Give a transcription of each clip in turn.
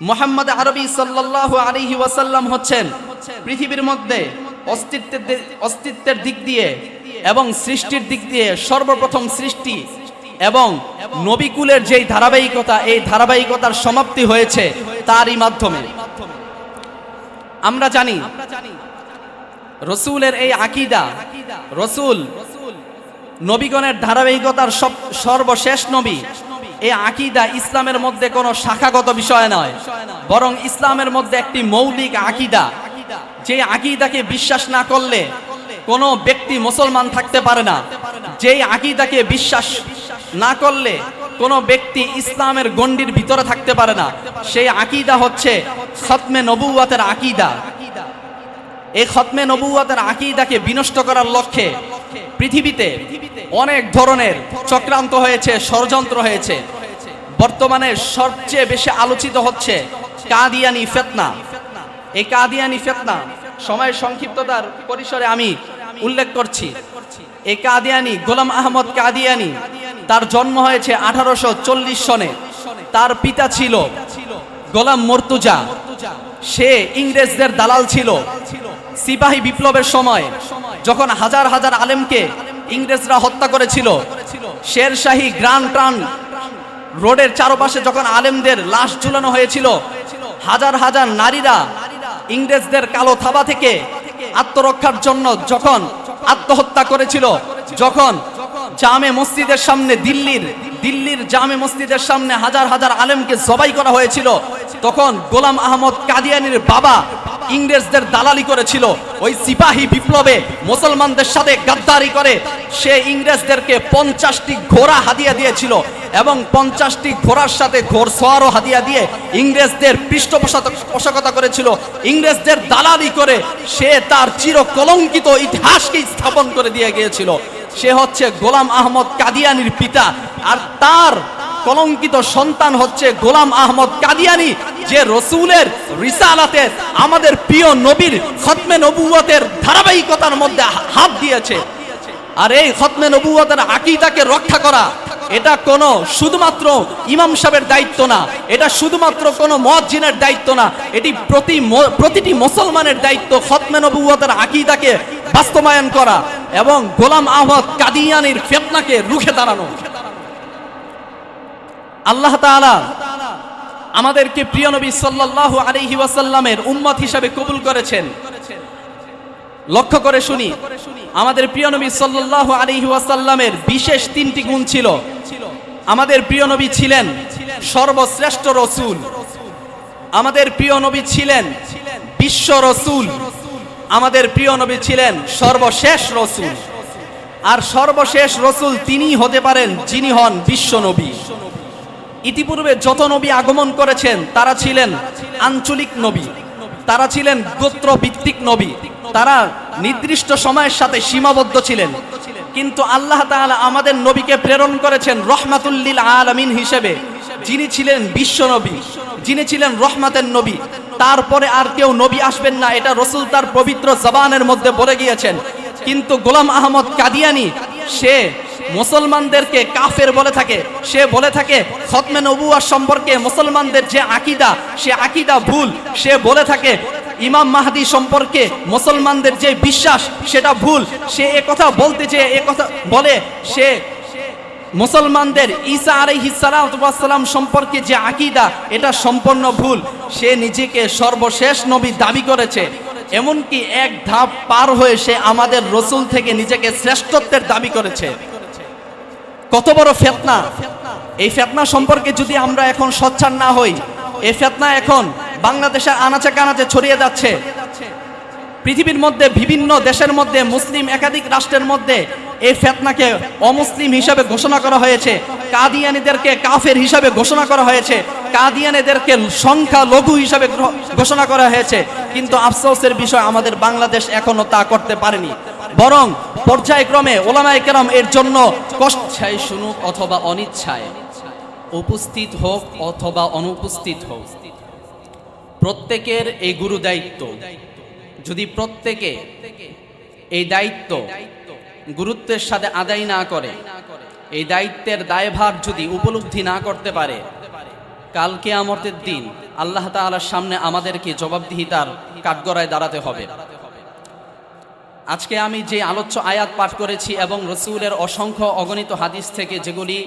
মোহাম্মদ আরবি সাল্লাল্লাহু আলাইহি ওয়াসাল্লাম হচ্ছেন পৃথিবীর মধ্যে অস্তিত্বের অস্তিত্বের দিক দিয়ে এবং সৃষ্টির দিক দিয়ে সর্বপ্রথম সৃষ্টি এবং নবিকুলের যেই ধারাবাহিকতা, এই ধারাবাহিকতার সমাপ্তি হয়েছে তারই মাধ্যমে। আমরা জানি রসুলের এই আকিদা, রসুল নবীগণের ধারাবাহিকতার সব সর্বশেষ নবী এই আকিদা ইসলামের মধ্যে কোনো শাখাগত বিষয় নয়, বরং ইসলামের মধ্যে একটি মৌলিক আকিদা। যে আকিদাকে বিশ্বাস না করলে কোনো ব্যক্তি মুসলমান থাকতে পারে না। যেই আকিদাকে বিশ্বাস না করলে কোনো ব্যক্তি ইসলামের গণ্ডির ভিতরে থাকতে পারে না। সেই আকিদা হচ্ছে খতমে নবুয়াতের আকিদা। এই খতমে নবুয়াতের আকিদাকে বিনষ্ট করার লক্ষ্যে পৃথিবীতে অনেক ধরনের চক্রান্ত হয়েছে, ষড়যন্ত্র হয়েছে। বর্তমানে সবচেয়ে বেশি আলোচিত হচ্ছে কাদিয়ানি ফেতনা। এই কাদিয়ানি ফেতনা সময়ের সংক্ষিপ্ততার পরিসরে আমি উল্লেখ করছি। এই কাদিয়ানি গোলাম আহমদ কাদিয়ানি, তার জন্ম হয়েছে আঠারোশো চল্লিশ সনে। তার পিতা ছিল গোলাম মর্তুজা। সে ইংরেজদের দালাল ছিল। সিপাহী বিপ্লবের সময়, যখন হাজার হাজার আলেমকে ইংরেজরা হত্যা করেছিল। শেরশাহী গ্রান ট্রান রোডের চারপাশে যখন আলেমদের লাশ ঝুলানো হয়েছিল, হাজার হাজার নারীরা ইংরেজদের কালো থাবা থেকে আত্মরক্ষার জন্য যখন আত্মহত্যা করেছিল, যখন জামে মসজিদের সামনে দিল্লির দিল্লির জামে মসজিদের সামনে হাজার হাজার আলেমকে জবাই করা হয়েছিল, তখন গোলাম আহমদ কাদিয়ানির বাবা ইংরেজদের দালালি করেছিল। ওই সিপাহী বিপ্লবে মুসলমানদের সাথে গাদ্দারি করে সে ইংরেজদেরকে পঞ্চাশটি ঘোড়া হাদিয়া দিয়েছিল এবং পঞ্চাশটি ঘোড়ার সাথে ঘোড় সোয়ারও হাদিয়া দিয়ে ইংরেজদের পৃষ্ঠপোষকতা করেছিল। ইংরেজদের দালালি করে সে তার চির কলঙ্কিত ইতিহাসকে স্থাপন করে দিয়ে গিয়েছিল। সে হচ্ছে গোলাম আহমদ কাদিয়ানির পিতা আর তার কলঙ্কিত সন্তান হচ্ছে গোলাম আহমদ কাদিয়ানি, যে রসুলের রিসালাতের আমাদের প্রিয় নবীর খতমে নবুয়তের ধারাবাহিকতার মধ্যে হাত দিয়েছে। আর এই খতমে নবুয়তের আকিদাকে রক্ষা করা, এটা কোনো শুধুমাত্র ইমাম সাহেবের দায়িত্ব না, এটা শুধুমাত্র কোনো মজ্জিনের দায়িত্ব না, এটি প্রতি প্রতিটি মুসলমানের দায়িত্ব খতমে নবুয়তের আকিদাকে বাস্তবায়ন করা এবং গোলাম আহমদ কাদিয়ানির ফেতনাকে রুখে দাঁড়ানো। আল্লাহ তাআলা আমাদেরকে প্রিয় নবী সাল্লাল্লাহু আলাইহি ওয়াসাল্লামের উম্মত হিসাবে কবুল করেছেন। লক্ষ্য করে শুনি, আমাদের প্রিয় নবী সাল্লাল্লাহু আলাইহি ওয়াসাল্লামের বিশেষ তিনটি গুণ ছিল। আমাদের প্রিয় নবী ছিলেন সর্বশ্রেষ্ঠ রসূল। আমাদের প্রিয় নবী ছিলেন বিশ্ব রসূল। আমাদের প্রিয় নবী ছিলেন সর্বশেষ রসূল। আর সর্বশেষ রসুল তিনিই হতে পারেন যিনি হন বিশ্ব নবী। ইতিপূর্বে যত নবী আগমন করেছেন, তারা ছিলেন আঞ্চলিক নবী, তারা ছিলেন গোত্র ভিত্তিক নবী, তারা নির্দিষ্ট সময়ের সাথে সীমাবদ্ধ ছিলেন। কিন্তু আল্লাহ তাআলা আমাদের নবীকে প্রেরণ করেছেন রহমাতুল্লিল আলামিন হিসেবে, যিনি ছিলেন বিশ্ব নবী, যিনি ছিলেন রহমাতের নবী। তারপরে আর কেউ নবী আসবেন না, এটা রসুল তার পবিত্র জবানের মধ্যে বলে গিয়েছেন। কিন্তু গোলাম আহমদ কাদিয়ানি, সে মুসলমানদেরকে কাফের বলে থাকে। সে বলে থাকে, খতমে নবুয়ার সম্পর্কে মুসলমানদের যে আকিদা, সে আকিদা ভুল। সে বলে থাকে, ইমাম মাহাদি সম্পর্কে মুসলমানদের যে বিশ্বাস, সেটা ভুল। সে কথা বলতে যে কথা বলে, সে মুসলমানদের ঈসা আলাইহিসালাম সম্পর্কে যে আকিদা, এটা সম্পূর্ণ ভুল। সে নিজেকে সর্বশেষ নবী দাবি করেছে। এমনকি এক ধাপ পার হয়ে সে আমাদের রসুল থেকে নিজেকে শ্রেষ্ঠত্বের দাবি করেছে। কত বড় ফেতনা? এই ফেতনা সম্পর্কে যদি আমরা এখন সচ্ছার না হই, এই ফেতনা এখন বাংলাদেশের আনাচে কানাচে ছড়িয়ে যাচ্ছে। পৃথিবীর মধ্যে, বিভিন্ন দেশের মধ্যে, মুসলিম একাধিক রাষ্ট্রের মধ্যে এই ফেতনাকে অমুসলিম হিসাবে ঘোষণা করা হয়েছে। কাদিয়ানিদেরকে কাফের হিসাবে ঘোষণা করা হয়েছে। কাদিয়ানিদেরকে সংখ্যা লঘু হিসাবে ঘোষণা করা হয়েছে। কিন্তু আফসোসের বিষয় আমাদের বাংলাদেশ এখনও তা করতে পারেনি। বরং পর্যায়ক্রমে ওলামায়ে কেরাম এর জন্য কষ্টায় শুনুক অথবা অনিচ্ছায়। উপস্থিত হোক অথবা অনুপস্থিত হোক। প্রত্যেকের এই গুরু দায়িত্ব। যদি প্রত্যেকে এই দায়িত্ব গুরুত্বের সাথে আদায় না করে, এই দায়িত্বের দায়ভার যদি উপলব্ধি না করতে পারে কালকে কেয়ামতের দিন আল্লাহ তাআলার সামনে আমাদেরকে জবাবদিহিতার কাঠগড়ায় দাঁড়াতে হবে। আজকে আমি যে আলোচ্য আয়াত পাঠ করেছি এবং রসুলের অসংখ্য অগণিত হাদিস থেকে যেগুলি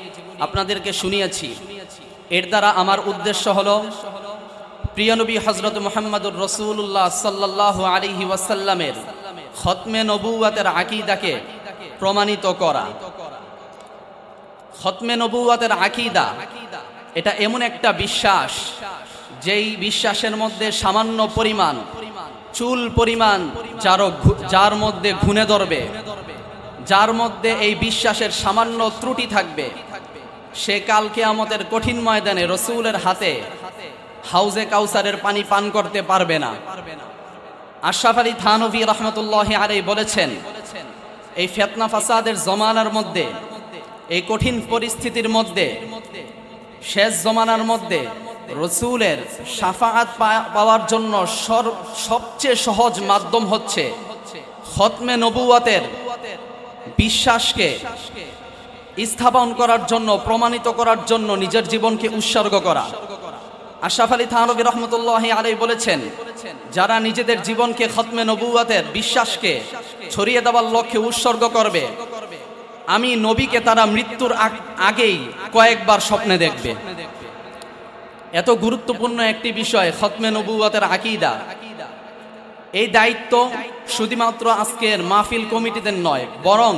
আপনাদেরকে শুনিয়েছি, এর দ্বারা আমার উদ্দেশ্য হলো প্রিয়নবী হজরত মোহাম্মদুর রসুল্লাহ সাল্লাহ আলিহি ওয়াসাল্লামের খতমে নবুয়াতের আকিদাকে প্রমাণিত করা। খতমে নবুয়াতের আকিদা, এটা এমন একটা বিশ্বাস, যেই বিশ্বাসের মধ্যে সামান্য পরিমাণ চুল পরিমাণ যারও ঘু- যার মধ্যে ঘুনে ধরবে, যার মধ্যে এই বিশ্বাসের সামান্য ত্রুটি থাকবে, সে কালকে আমাদের কঠিন ময়দানে রসুলের হাতে হাউজে কাউসারের পানি পান করতে পারবে না। আশরাফ আলী থানভী রহমতুল্লাহ আলাই বলেছেন, এই ফেতনা ফাসাদের জমানার মধ্যে, এই কঠিন পরিস্থিতির মধ্যে, শেষ জমানার মধ্যে রসুলের সাফাআত পাওয়ার জন্য সবচেয়ে সহজ মাধ্যম হচ্ছে খতমে নবুয়াতের বিশ্বাসকে স্থাপন করার জন্য, প্রমাণিত করার জন্য নিজের জীবনকে উৎসর্গ করা। আশাফ আলী থানবী রহমতুল্লাহ আলাই বলেছেন, যারা নিজেদের জীবনকে খতমে নবুয়াতের বিশ্বাসকে ছড়িয়ে দেওয়ার লক্ষ্যে উৎসর্গ করবে, আমি নবীকে তারা মৃত্যুর আগেই কয়েকবার স্বপ্নে দেখবে। এত গুরুত্বপূর্ণ একটি বিষয়, খতমে নবুয়াতের আকিদা। এই দায়িত্ব শুধুমাত্র আজকের মাহফিল কমিটিদের নয়, বরং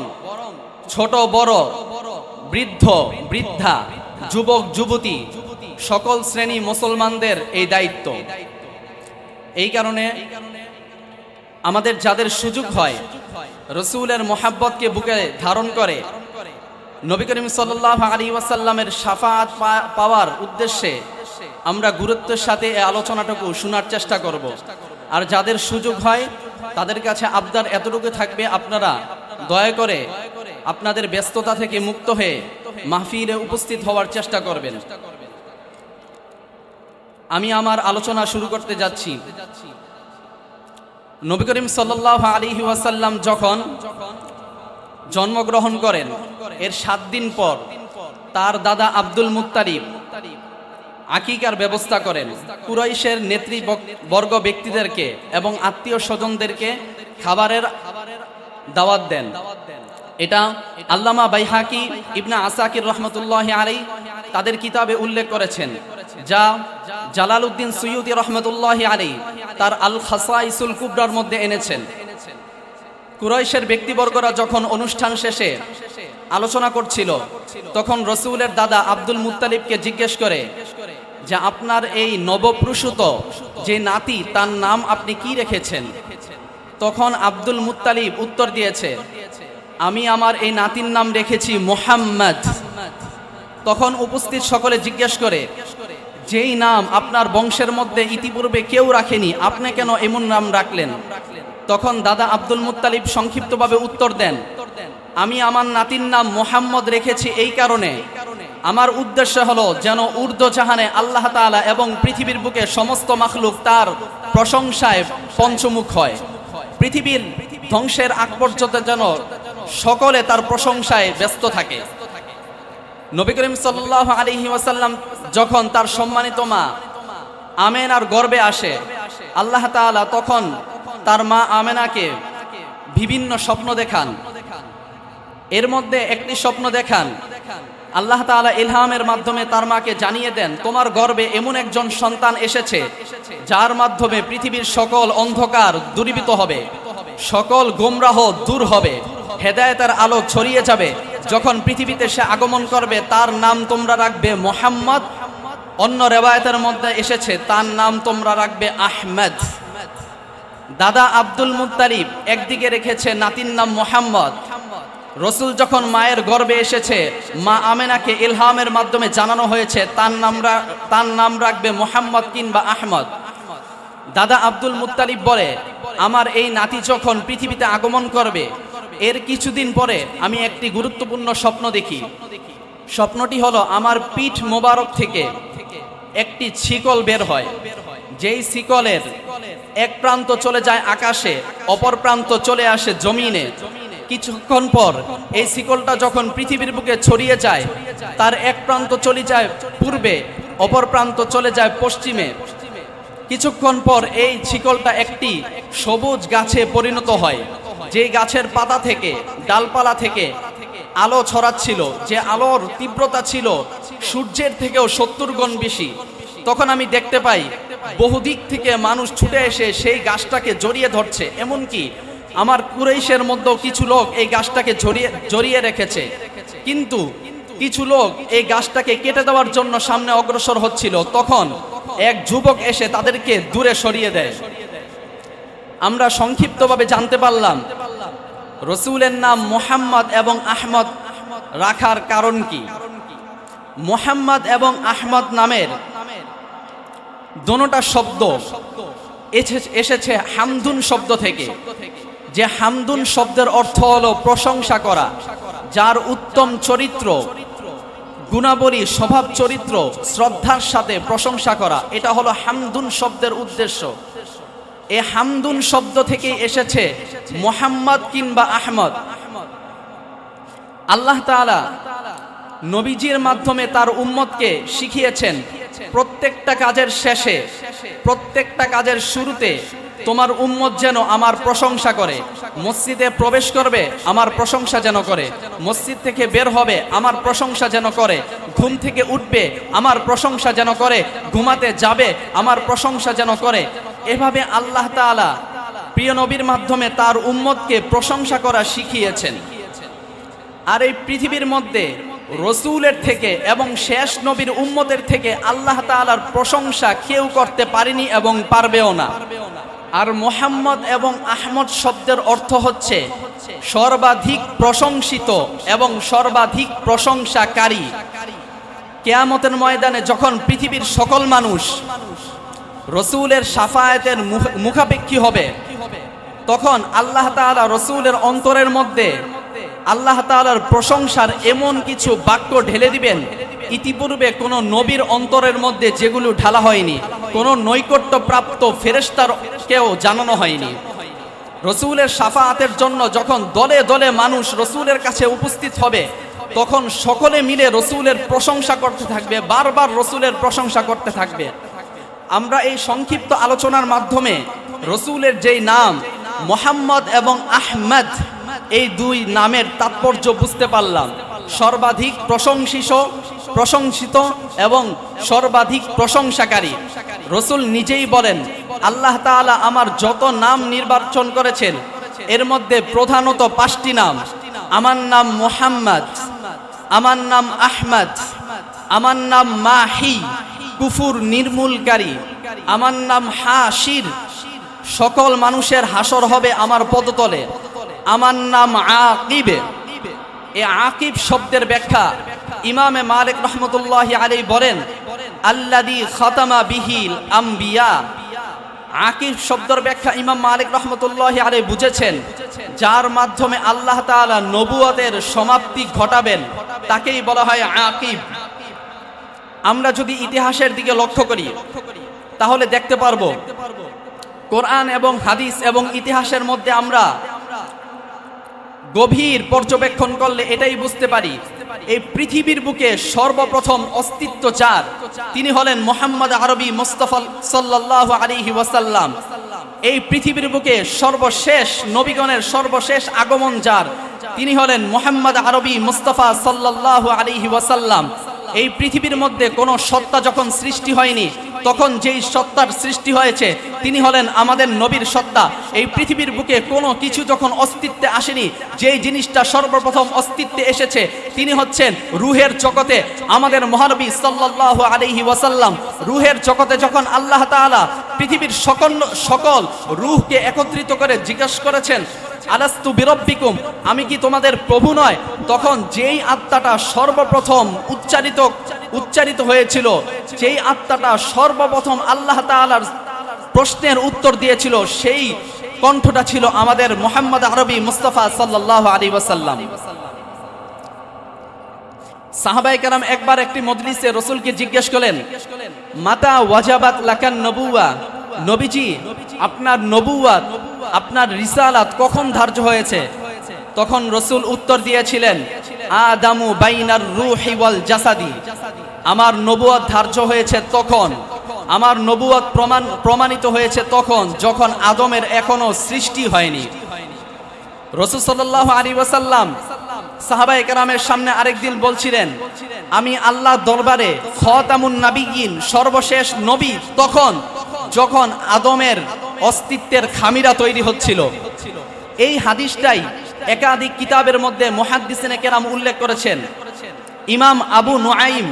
ছোট, বড়, বৃদ্ধ, বৃদ্ধা, যুবক, যুবতী, সকল শ্রেণি মুসলমানদের এই দায়িত্ব। এই কারণে আমাদের যাদের সুযোগ হয়, রসুলের মোহাব্বতকে বুকে ধারণ করে, নবী করিম সাল্লাহ আলী ওয়াসাল্লামের সাফাত পাওয়ার উদ্দেশ্যে আমরা গুরুত্বের সাথে এই আলোচনাটুকু শোনার চেষ্টা করব। আর যাদের সুযোগ হয়, তাদের কাছে আবদার এতটুকু থাকবে, আপনারা দয়া করে আপনাদের ব্যস্ততা থেকে মুক্ত হয়ে মাহফিলে উপস্থিত হওয়ার চেষ্টা করবেন। আমি আমার আলোচনা শুরু করতে যাচ্ছি। নবী করিম সাল্লাহ আলী ওয়াসাল্লাম যখন জন্মগ্রহণ করেন, এর সাত দিন পর তার দাদা আব্দুল মুত্তারিব আকিকার ব্যবস্থা করেন। কুরাইশের নেতৃবর্গ ব্যক্তিদেরকে এবং আত্মীয় স্বজনদেরকে খাবারের দাওয়াত দেন। এটা আল্লামা বাইহাকি ইবনা আসাকির রহমতুল্লাহ আলী তাদের কিতাবে উল্লেখ করেছেন, যা জালালউদ্দিন সৈয়দি রহমতুল্লাহ আলী তার আল খাসাইসুল কুবরার মধ্যে এনেছেন। কুরাইশের ব্যক্তিবর্গরা যখন অনুষ্ঠান শেষে আলোচনা করছিল, তখন রসুলের দাদা আব্দুল মুত্তালিবকে জিজ্ঞেস করে যে আপনার এই নবপ্রসূত যে নাতি, তার নাম আপনি কি রেখেছেন? তখন আব্দুল মুতালিব উত্তর দিয়েছে, আমি আমার এই নাতির নাম রেখেছি মোহাম্মদ। তখন উপস্থিত সকলে জিজ্ঞেস করে, যেই নাম আপনার বংশের মধ্যে ইতিপূর্বে কেউ রাখেনি, আপনি কেন এমন নাম রাখলেন? তখন দাদা আব্দুল মুত্তালিব সংক্ষিপ্তভাবে উত্তর দেন, আমি আমার নাতির নাম মোহাম্মদ রেখেছি এই কারণে। আমার উদ্দেশ্য হলো যেন উর্দু জাহানে আল্লাহ তাআলা এবং পৃথিবীর বুকে সমস্ত মাখলুক তার প্রশংসায় পঞ্চমুখ হয়। পৃথিবীর ধ্বংসের আগ পর্যন্ত যেন সকলে তার প্রশংসায় ব্যস্ত থাকে। নবী করিম সাল্লাহ আলিহি ওয়াসাল্লাম যখন তার সম্মানিত মা আমেনার গর্বে আসে, আল্লাহ তাআলা তখন তার মা আমেনাকে বিভিন্ন স্বপ্ন দেখান। এর মধ্যে একটি স্বপ্ন দেখান আল্লাহ তাআলা ইলহামের মাধ্যমে তার মাকে জানিয়ে দেন, তোমার গর্বে এমন একজন সন্তান এসেছে, যার মাধ্যমে পৃথিবীর সকল অন্ধকার দূরীভূত হবে, সকল গোমরাহ দূর হবে, হেদায়েতের আলো ছড়িয়ে যাবে। যখন পৃথিবীতে সে আগমন করবে, তার নাম তোমরা রাখবে মোহাম্মদ। অন্য রেবায়তের মধ্যে এসেছে, তার নাম তোমরা রাখবে আহমেদ। দাদা আব্দুল মুত্তালিব একদিকে রেখেছে নাতির নাম মোহাম্মদ রসুল যখন মায়ের গর্বে এসেছে, মা আমেনাকে ইলহামের মাধ্যমে জানানো হয়েছে, তার নাম তার নাম রাখবে মোহাম্মদ কিংবা আহমদ। দাদা আব্দুল মুত্তালিব বলে, আমার এই নাতি যখন পৃথিবীতে আগমন করবে, এর কিছুদিন পরে আমি একটি গুরুত্বপূর্ণ স্বপ্ন দেখি। স্বপ্নটি হলো আমার পিঠ মোবারক থেকে একটি ছিকল বের হয়। যেই শিকলের এক প্রান্ত চলে যায় আকাশে, অপর প্রান্ত চলে আসে জমিনে। কিছুক্ষণ পর এই শিকলটা যখন পৃথিবীর বুকে ছড়িয়ে যায়, তার এক প্রান্ত চলে যায় পূর্বে, অপর প্রান্ত চলে যায় পশ্চিমে। কিছুক্ষণ পর এই শিকলটা একটি সবুজ গাছে পরিণত হয়, যে গাছের পাতা থেকে, ডালপালা থেকে আলো ছড়াচ্ছিল, যে আলোর তীব্রতা ছিল সূর্যের থেকেও সত্তর গুণ বেশি। তখন আমি দেখতে পাই, বহুদিক থেকে মানুষ ছুটে এসে সেই গাছটাকে জড়িয়ে ধরছে, এমনকি আমার কুরেইশের মধ্যেও কিছু লোক এই গাছটাকে জড়িয়ে জড়িয়ে রেখেছে। কিন্তু কিছু লোক এই গাছটাকে কেটে দেওয়ার জন্য সামনে অগ্রসর হচ্ছিল। তখন এক যুবক এসে তাদেরকে দূরে সরিয়ে দেয়। আমরা সংক্ষিপ্তভাবে জানতে পারলাম, রসুলের নাম মোহাম্মদ এবং আহমদ রাখার কারণ কি? মোহাম্মদ এবং আহমদ নামের দোনোটা শব্দ এসে- এসেছে হামদুন শব্দ থেকে। যে হামদুন শব্দের অর্থ হলো প্রশংসা করা, যার উত্তম চরিত্র, গুণাবলী, স্বভাব চরিত্র, শ্রদ্ধার সাথে প্রশংসা করা, এটা হলো হামদুন শব্দের উদ্দেশ্য। এ হামদুন শব্দ থেকে এসেছে মোহাম্মদ কিংবা আহমদ। আল্লাহ তাআলা নবীজির মাধ্যমে তার উম্মতকে শিখিয়েছেন, প্রত্যেকটা কাজের শেষে, প্রত্যেকটা কাজের শুরুতে তোমার উম্মত যেন আমার প্রশংসা করে। মসজিদে প্রবেশ করবে, আমার প্রশংসা যেন করে। মসজিদ থেকে বের হবে, আমার প্রশংসা যেন করে। ঘুম থেকে উঠবে, আমার প্রশংসা যেন করে। ঘুমাতে যাবে, আমার প্রশংসা যেন করে। এভাবে আল্লাহ তাআলা প্রিয় নবীর মাধ্যমে তার উম্মতকে প্রশংসা করা শিখিয়েছেন। আর এই পৃথিবীর মধ্যে রসুলের থেকে এবং শেষ নবীর উম্মতের থেকে আল্লাহ তাআলার প্রশংসা কেউ করতে পারেনি এবং পারবেও না। আর মোহাম্মদ এবং আহমদ শব্দের অর্থ হচ্ছে সর্বাধিক প্রশংসিত এবং সর্বাধিক প্রশংসাকারী। কেয়ামতের ময়দানে যখন পৃথিবীর সকল মানুষ রসুলের সাফায়াতের মুখ- মুখাপেক্ষী হবে, তখন আল্লাহ তাআলা রসুলের অন্তরের মধ্যে আল্লাহ তাআলার প্রশংসার এমন কিছু বাক্য ঢেলে দিবেন ইতিপূর্বে কোনো নবীর অন্তরের মধ্যে যেগুলো ঢালা হয়নি, কোনো নৈকট্য প্রাপ্ত ফেরেস্তার কেউ জানানো হয়নি। রসুলের সাফায়াতের জন্য যখন দলে দলে মানুষ রসুলের কাছে উপস্থিত হবে, তখন সকলে মিলে রসুলের প্রশংসা করতে থাকবে, বারবার রসুলের প্রশংসা করতে থাকবে। আমরা এই সংক্ষিপ্ত আলোচনার মাধ্যমে রসুলের যেই নাম, মোহাম্মদ এবং আহমেদ, এই দুই নামের তাৎপর্য বুঝতে পারলাম। সর্বাধিক প্রশংসিত প্রশংসিত এবং সর্বাধিক প্রশংসাকারী। রসুল নিজেই বলেন, আল্লাহ তাআলা আমার যত নাম নির্বাচন করেছেন, এর মধ্যে প্রধানত পাঁচটি নাম। আমার নাম মোহাম্মদ, আমার নাম আহমদ, আমার নাম মাহি, কুফুর নির্মূলকারী। আমার নাম হাসির সকল মানুষের হাসর হবে আমার পদতলে। আমার নাম আকিবে। এ আকিব শব্দের ব্যাখ্যা ইমামে মালিক রহমতুল্লাহ আলী বলেন আল্লাদি খতামা বিহিল আম্বিয়া। আকিব শব্দের ব্যাখ্যা ইমাম মালিক রহমতুল্লাহ আলী বুঝেছেন, যার মাধ্যমে আল্লাহ তাআলা নবুয়তের সমাপ্তি ঘটাবেন, তাকেই বলা হয় আকিব। আমরা যদি ইতিহাসের দিকে লক্ষ্য করি, তাহলে দেখতে পারব, কোরআন এবং হাদিস এবং ইতিহাসের মধ্যে আমরা গভীর পর্যবেক্ষণ করলে এটাই বুঝতে পারি, এই পৃথিবীর বুকে সর্বপ্রথম অস্তিত্ব যার, তিনি হলেন মোহাম্মদ আরবি মোস্তফা সাল্লাহ আলিহি ওয়াসাল্লাম। এই পৃথিবীর বুকে সর্বশেষ, নবীগণের সর্বশেষ আগমন যার, তিনি হলেন মোহাম্মদ আরবি মুস্তফা সাল্লাহ আলিহি ওয়াসাল্লাম। এই পৃথিবীর মধ্যে কোনো সত্তা যখন সৃষ্টি হয়নি তখন যেই সত্তার সৃষ্টি হয়েছে, তিনি হলেন আমাদের নবীর সত্তা। এই পৃথিবীর বুকে কোনো কিছু যখন অস্তিত্বে আসেনি, যেই জিনিসটা সর্বপ্রথম অস্তিত্বে এসেছে, তিনি হচ্ছেন রুহের জগতে আমাদের মহানবী সাল্লাল্লাহু আলাইহি ওয়াসাল্লাম। রুহের জগতে যখন আল্লাহ তাআলা পৃথিবীর সকল সকল রুহকে একত্রিত করে জিজ্ঞাসা করেছেন আলাস্তু বিরব্বিকুম, আমি কি তোমাদের প্রভু নয়? তখন যেই আত্মাটা সর্বপ্রথম উচ্চারিত উচ্চারিত হয়েছিল, যেই আত্মাটা সর্বপ্রথম আল্লাহ তাআলার প্রশ্নের উত্তর দিয়েছিল, সেই কণ্ঠটা ছিল আমাদের মোহাম্মদ আরবি মুস্তাফা সাল্লাল্লাহু আলাইহি ওয়াসাল্লাম। সাহাবাই কালাম একবার একটি মজলিসে রসুলকে জিজ্ঞেস করলেন, মাতা ওয়াজাবাত লাকান নবুয়া? নবীজি, আপনার নবুয়াত আপনার রিসালাত কখন ধার্য হয়েছে? তখন রসুল উত্তর দিয়েছিলেন, আদামু বাইনার রুহি ওয়াল জাসাদি। আমার নবুয়াদ ধার্য হয়েছে তখন। আমার নবুয়াদ প্রমাণ, প্রমাণিত হয়েছে তখন, যখন আদমের এখনও সৃষ্টি হয়নি। রসুল সাল্লাহ আলী ওয়াসাল্লাম সাহাবা একরামের সামনে আরেকদিন বলছিলেন, আমি আল্লাহ দরবারে খতামুন নাবিগিন সর্বশেষ নবী তখন। যখন আদমের অস্তিত্বের খামিরা তৈরি হচ্ছিল, এই হাদিসটাই একাধিক কিতাবের মধ্যে মহাদ্দিসিনে কেরাম উল্লেখ করেছেন। ইমাম আবু নুআইম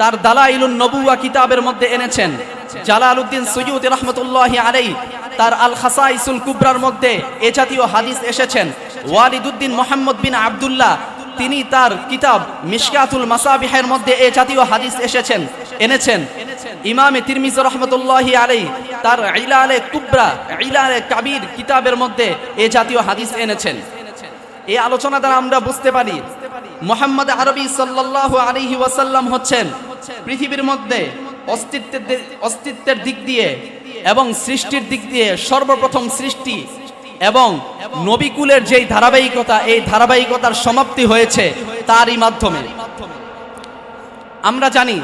তার দালাইলুন নবুয়া কিতাবের মধ্যে এনেছেন। জালালউদ্দিন সৈয়দ রহমতুল্লাহি আলাই তার আল খাসাইসুল কুবরার মধ্যে এ জাতীয় হাদিস এসেছেন। ওয়ালিদুদ্দিন মোহাম্মদ বিন আব্দুল্লাহ, তিনি তার কিতাব মিশকাতুল মাসাবিহের মধ্যে এ জাতীয় হাদিস এসেছেন, এনেছেন। ইমামে তিরমিজ রহমতুল্লাহি আলাই তার ইলালে কুবরা ইলালে কাবির কিতাবের মধ্যে এ জাতীয় হাদিস এনেছেন। এই আলোচনা দ্বারা আমরা বুঝতে পারি, মোহাম্মদ আরবি সাল্লাল্লাহু আলাইহি ওয়াসাল্লাম হচ্ছেন পৃথিবীর মধ্যে অস্তিত্বের অস্তিত্বের দিক দিয়ে এবং সৃষ্টির দিক দিয়ে সর্বপ্রথম সৃষ্টি এবং নবিকুলের যেই ধারাবাহিকতা, এই ধারাবাহিকতার সমাপ্তি হয়েছে তারই মাধ্যমে। আমরা জানি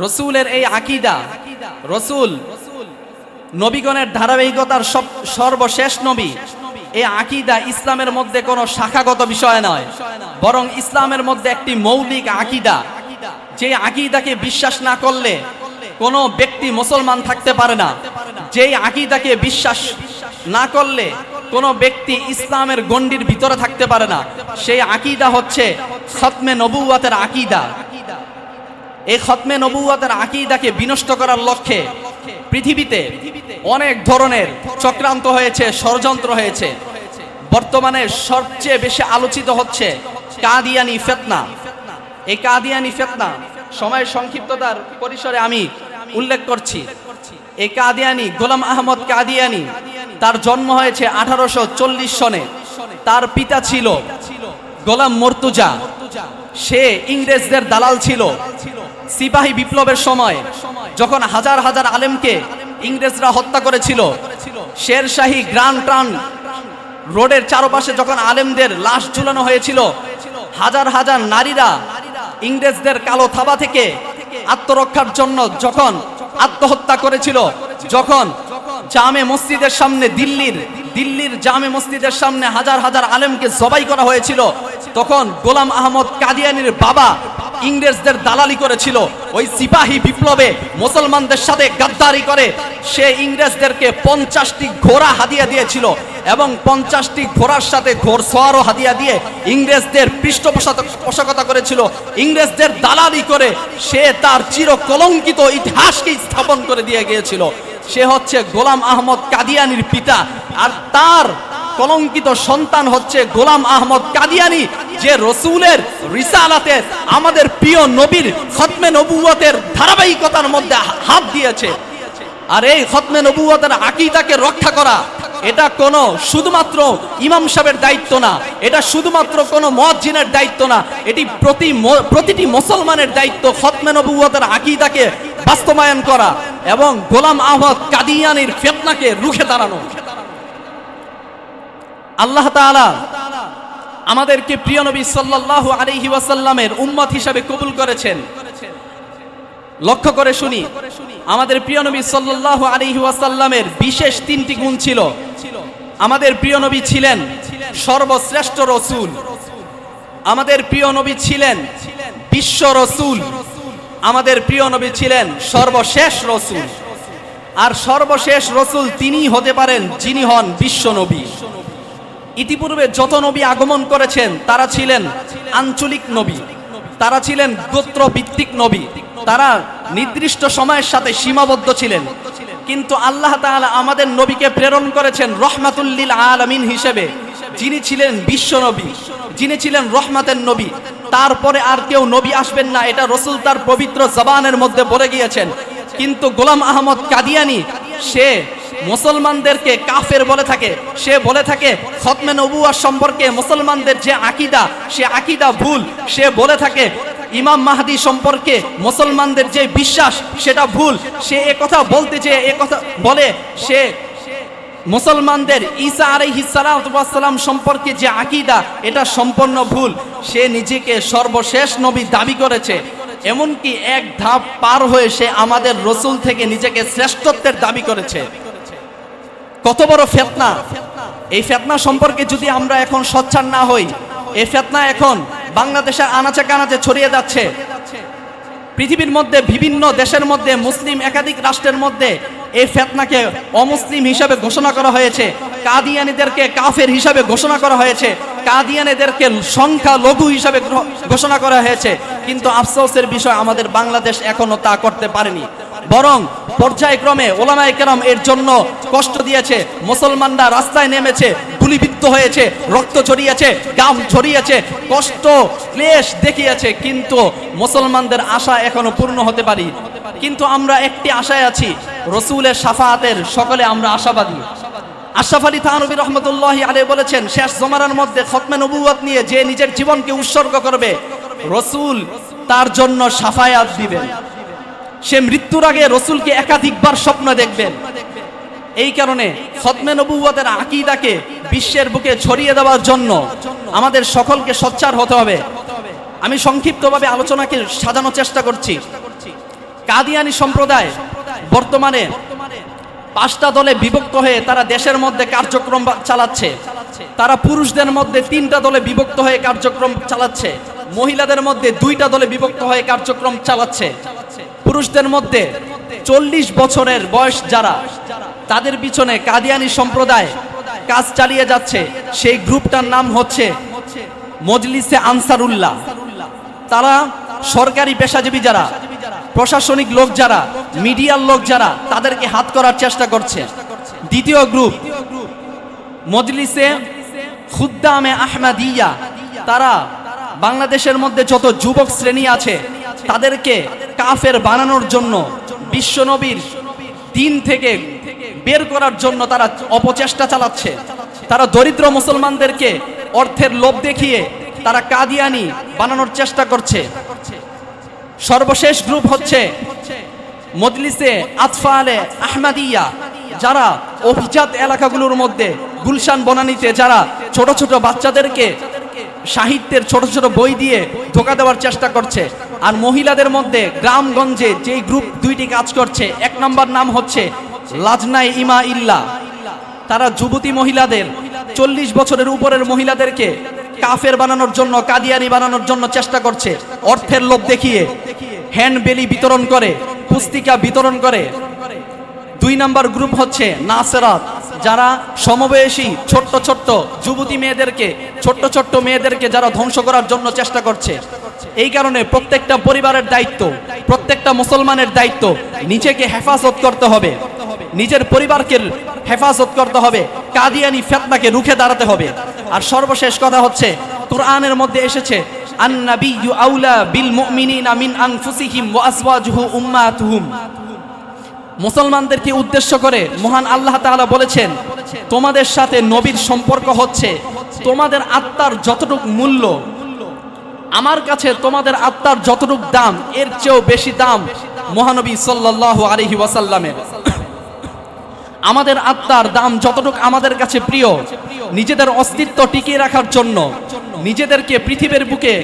রসুলের এই আকিদা, রসুল নবীগণের ধারাবাহিকতার সব সর্বশেষ নবী, এই আকিদা ইসলামের মধ্যে কোনো শাখাগত বিষয় নয়, বরং ইসলামের মধ্যে একটি মৌলিক আকিদা। যে আকিদাকে বিশ্বাস না করলে কোনো ব্যক্তি মুসলমান থাকতে পারে না। যেই আকিদাকে বিশ্বাস না করলে কোনো ব্যক্তি ইসলামের গণ্ডির ভিতরে থাকতে পারে না। সেই আকিদা হচ্ছে খতমে নবুয়াতের আকিদা। এই খতমে নবুয়াতের আকিদাকে বিনষ্ট করার লক্ষ্যে পৃথিবীতে অনেক ধরনের চক্রান্ত হয়েছে, ষড়যন্ত্র হয়েছে। বর্তমানে সবচেয়ে বেশি আলোচিত হচ্ছে কাদিয়ানি ফেতনা। এই কাদিয়ানি ফেতনা সময় সংক্ষিপ্ততার পরিসরে আমি উল্লেখ করছি। এই কাদিয়ানি গোলাম আহমদ কাদিয়ানি তার জন্ম হয়েছে আঠারোশো চল্লিশ সনে। তার পিতা ছিল গোলাম মর্তুজা। সে ইংরেজদের দালাল ছিল। সিপাহী বিপ্লবের সময়, যখন হাজার হাজার আলেমকে ইংরেজরা হত্যা করেছিল, শেরশাহী গ্রান ট্রান রোডের চারপাশে যখন আলেমদের লাশ ঝুলানো হয়েছিল, হাজার হাজার নারীরা ইংরেজদের কালো থাবা থেকে আত্মরক্ষার জন্য যখন আত্মহত্যা করেছিল, যখন জামে মসজিদের সামনে দিল্লির দিল্লির জামে মসজিদের সামনে হাজার হাজার আলেমকে জবাই করা হয়েছিল, তখন গোলাম আহমদ কাদিয়ানির বাবা ইংরেজদের দালালি করেছিল। ওই সিপাহী বিপ্লবে মুসলমানদের সাথে গাদ্দারি করে সে ইংরেজদেরকে পঞ্চাশটি ঘোড়া হাদিয়া দিয়েছিল এবং পঞ্চাশটি ঘোড়ার সাথে ঘোড়সওয়ারও হাদিয়া দিয়ে ইংরেজদের পৃষ্ঠপোষকতা করেছিল। ইংরেজদের দালালি করে সে তার চির কলঙ্কিত ইতিহাসকে স্থাপন করে দিয়ে গিয়েছিল। সে হচ্ছে গোলাম আহমদ কাদিয়ানির পিতা আর তার কলঙ্কিত সন্তান হচ্ছে গোলাম আহমদ কাদিয়ানি, যে রসুলের রিসালাতের আমাদের প্রিয় নবীর খতমে নবুয়তের ধারাবাহিকতার মধ্যে হাত দিয়েছে। আর এই খতমে নবুয়তের আকিদাকে রক্ষা করা, এটা কোনো শুধুমাত্র ইমাম সাহেবের দায়িত্ব না, এটা শুধুমাত্র কোনো মজ্জিনের দায়িত্ব না, এটি প্রতি প্রতিটি মুসলমানের দায়িত্ব খতমে নবুয়তের আকিদাকে বাস্তবায়ন করা এবং গোলাম আহমদ কাদিয়ানির ফেতনাকে রুখে দাঁড়ানো। আল্লাহ আমাদেরকে প্রিয় নবী সাল্লাল্লাহু আলাইহি ওয়াসাল্লামের উম্মত হিসাবে কবুল করেছেন। লক্ষ্য করে শুনি, আমাদের প্রিয় নবী সাল্লাল্লাহু আলাইহি ওয়াসাল্লামের বিশেষ তিনটি গুণ ছিল। আমাদের প্রিয় নবী ছিলেন সর্বশ্রেষ্ঠ রসূল। আমাদের প্রিয় নবী ছিলেন বিশ্ব রসূল। আমাদের প্রিয় নবী ছিলেন সর্বশেষ রসূল। আর সর্বশেষ রসুল তিনিই হতে পারেন যিনি হন বিশ্ব নবী। ইতিপূর্বে যত নবী আগমন করেছেন, তারা ছিলেন আঞ্চলিক নবী। তারা ছিলেন গোত্র ভিত্তিক নবী। তারা নির্দিষ্ট সময়ের সাথে সীমাবদ্ধ ছিলেন। কিন্তু আল্লাহ তাআলা আমাদের নবীকে প্রেরণ করেছেন রহমাতুল্লিল আলামিন হিসেবে। যিনি ছিলেন বিশ্ব নবী, যিনি ছিলেন রহমাতের নবী। তারপরে আর কেউ নবী আসবেন না, এটা রসুল তার পবিত্র জবানের মধ্যে বলে গিয়েছেন। কিন্তু গোলাম আহমদ কাদিয়ানি, সে মুসলমানদেরকে কাফের বলে থাকে। সে বলে থাকে, খতমে নবুয়া সম্পর্কে মুসলমানদের যে আকিদা, সে আকিদা ভুল। সে বলে থাকে, ইমাম মাহাদি সম্পর্কে মুসলমানদের যে বিশ্বাস, সেটা ভুল। সে এ কথা বলতে যে, এ কথা বলে, সে মুসলমানদের ঈসা আলাইহিস সালাম সম্পর্কে যে আকিদা, এটা সম্পূর্ণ ভুল। সে নিজেকে সর্বশেষ নবী দাবি করেছে। এমনকি এক ধাপ পার হয়ে সে আমাদের রসুল থেকে নিজেকে শ্রেষ্ঠত্বের দাবি করেছে। কত বড় ফেতনা। এই ফেতনা সম্পর্কে যদি আমরা এখন সচ্ছার না হই, এই ফেতনা এখন বাংলাদেশের আনাচে কানাচে ছড়িয়ে যাচ্ছে। পৃথিবীর মধ্যে, বিভিন্ন দেশের মধ্যে, মুসলিম একাধিক রাষ্ট্রের মধ্যে এই ফেতনাকে অমুসলিম হিসাবে ঘোষণা করা হয়েছে। কাদিয়ানিদেরকে কাফের হিসাবে ঘোষণা করা হয়েছে। কাদিয়ানিদেরকে সংখ্যা লঘু হিসাবে ঘোষণা করা হয়েছে। কিন্তু আফসোসের বিষয় আমাদের বাংলাদেশ এখনও তা করতে পারেনি। বরং পর্যায়ক্রমে ওলামায়ে কেরাম এর জন্য কষ্ট দিয়েছে। মুসলমানরা রাস্তায় নেমেছে, গুলিবিদ্ধ হয়েছে, রক্ত ছড়িয়েছে গাম ছড়িয়েছে কষ্ট, ক্লেশ দেখিয়েছে, কিন্তু মুসলমানদের আশা এখনও পূর্ণ হতে পারি। কিন্তু আমরা একটি আশায় আছি, রসুলের সাফাতের সকলে আমরা আশাবাদী। আশরাফ আলী থানবী রহমতুল্লাহ আলী বলেছেন, শেষ জমানার মধ্যে খতমে নবুয়াত নিয়ে যে নিজের জীবনকে উৎসর্গ করবে, রসুল তার জন্য সাফায়াত দিবেন। সে মৃত্যুর আগে রসুলকে একাধিকবার স্বপ্ন দেখবেন। এই কারণে খতমে নবুয়াতের আকিদাকে বিশ্বের বুকে ছড়িয়ে দেওয়ার জন্য আমাদের সকলকে সোচ্চার হতে হবে। আমি সংক্ষিপ্তভাবে আলোচনাকে সাজানোর চেষ্টা করছি। কাদিয়ানি সম্প্রদায় বর্তমানে পাঁচটা দলে বিভক্ত হয়ে তারা দেশের মধ্যে কার্যক্রম চালাচ্ছে। তারা পুরুষদের মধ্যে তিনটা দলে বিভক্ত হয়ে কার্যক্রম চালাচ্ছে। মহিলাদের মধ্যে দুইটা দলে বিভক্ত হয়ে কার্যক্রম চালাচ্ছে। পুরুষদের মধ্যে চল্লিশ বছরের বয়স যারা, তাদের পিছনে কাদিয়ানি সম্প্রদায় কাজ চালিয়ে যাচ্ছে। সেই গ্রুপটার নাম হচ্ছে মজলিসে আনসারুল্লাহ। তারা সরকারি পেশাজীবী যারা, প্রশাসনিক লোক যারা, মিডিয়ার লোক যারা, তাদেরকে হাত করার চেষ্টা করছে। দ্বিতীয় গ্রুপ মজলিসে খুদ্দামে আহমাদিয়া। তারা বাংলাদেশের মধ্যে যত যুবক শ্রেণি আছে তাদেরকে কাফের বানানোর জন্য বিশ্বনবীর দিন থেকে বের করার জন্য তারা অপচেষ্টা চালাচ্ছে। তারা দরিদ্র মুসলমানদেরকে অর্থের লোভ দেখিয়ে তারা কাদিয়ানি বানানোর চেষ্টা করছে। সর্বশেষ গ্রুপ হচ্ছে মজলিসে আতফালে আহমাদিয়া, যারা অভিজাত এলাকাগুলোর মধ্যে গুলশান বনানীতে যারা ছোট ছোট বাচ্চাদেরকে সাহিত্যের ছোট ছোট বই দিয়ে ধোকা দেওয়ার চেষ্টা করছে। আর মহিলাদের মধ্যে গ্রামগঞ্জে যেই গ্রুপ দুইটি কাজ করছে, এক নম্বর নাম হচ্ছে লাজনাই ইমা ইল্লা। তারা যুবতী মহিলাদের চল্লিশ বছরের উপরের মহিলাদেরকে কাফের বানানোর জন্য, কাদিয়ানি বানানোর জন্য চেষ্টা করছে। অর্থের লোভ দেখিয়ে হ্যান্ড বেলি বিতরণ করে, পুস্তিকা বিতরণ করে। দুই নাম্বার গ্রুপ হচ্ছে নাসেরাত, যারা সমবয়সী ছোট্ট ছোট্ট যুবতী মেয়েদেরকে, ছোট্ট ছোট্ট মেয়েদেরকে যারা ধ্বংস করার জন্য চেষ্টা করছে। এই কারণে প্রত্যেকটা পরিবারের দায়িত্ব, প্রত্যেকটা মুসলমানের দায়িত্ব, নিজেকে হেফাজত করতে হবে। নিজের পরিবারকে হেফাজত করতে হবে। কাদিয়ানি ফেতনাকে রুখে দাঁড়াতে হবে। আর সর্বশেষ কথা হচ্ছে, কোরআনের মধ্যে এসেছে আউলা বিল মিন মুসলমানদেরকে উদ্দেশ্য করে মহান আল্লাহ তাআলা বলেছেন, তোমাদের সাথে নবীর সম্পর্ক হচ্ছে, তোমাদের আত্মার যতটুক মূল্য আমার কাছে তোমাদের আত্মার যতটুক দাম, এর চেয়েও বেশি দাম মহানবী সাল্লাল্লাহু আলাইহি ওয়াসাল্লামের। আমাদের আত্মার দাম যতটুক আমাদের কাছে প্রিয়, নিজেদের অস্তিত্ব টিকিয়ে রাখার জন্য, নিজেদেরকে পৃথিবীর বুকে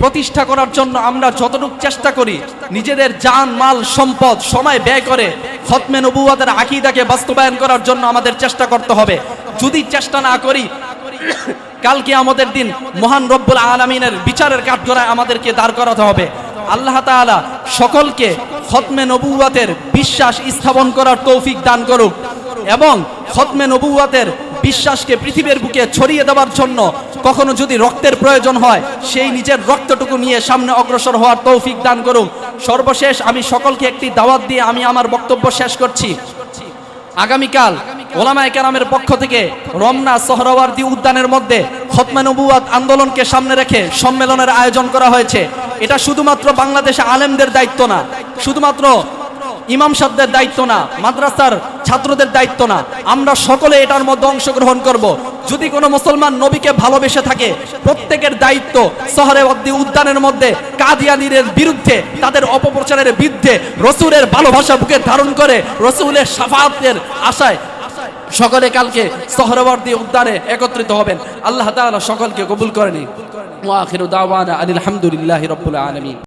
প্রতিষ্ঠা করার জন্য আমরা যতটুক চেষ্টা করি, নিজেদের জান, মাল, সম্পদ, সময় ব্যয় করে খতমে নবুয়াদের আকিদাকে বাস্তবায়ন করার জন্য আমাদের চেষ্টা করতে হবে। যদি চেষ্টা না করি কালকে আমাদের দিন মহান রব্বুল আলমিনের বিচারের কাঠগড়ায় আমাদেরকে দাঁড় করাতে হবে। আল্লাহ তাআলা সকলকে খতমে নবুয়াতের বিশ্বাস স্থাপন করার তৌফিক দান করুক এবং খতমে নবুয়াতের বিশ্বাসকে পৃথিবীর বুকে ছড়িয়ে দেওয়ার জন্য কখনো যদি রক্তের প্রয়োজন হয়, সেই নিজের রক্তটুকু নিয়ে সামনে অগ্রসর হওয়ার তৌফিক দান করুক। সর্বশেষ আমি সকলকে একটি দাওয়াত দিয়ে আমি আমার বক্তব্য শেষ করছি। আগামীকাল ওলামায়ে কেরামের পক্ষ থেকে রমনা সোহরাওয়ার্দী উদ্যানের মধ্যে খতমে নবুয়াত আন্দোলনকে সামনে রেখে সম্মেলনের আয়োজন করা হয়েছে। এটা শুধুমাত্র বাংলাদেশে আলেমদের দায়িত্ব না, শুধুমাত্র ইমাম সাহেবদের দায়িত্ব না, মাদ্রাসার ছাত্রদের দায়িত্ব না। আমরা সকলে এটার মধ্যে অংশগ্রহণ করব। যদি কোনো মুসলমান নবীকে ভালোবেসে থাকে, প্রত্যেকের দায়িত্ব শহরে অব্দি উদ্যানের মধ্যে কাদিয়ানিদের বিরুদ্ধে, তাদের অপপ্রচারের বিরুদ্ধে, রসুলের ভালোবাসা বুকে ধারণ করে, রসুলের সাফাতের আশায় সকলে কালকে শহরবর্তী উদ্যানে একত্রিত হবেন। আল্লাহ তাআলা সকলকে কবুল করেনি ওয়া রবুল আলামিন।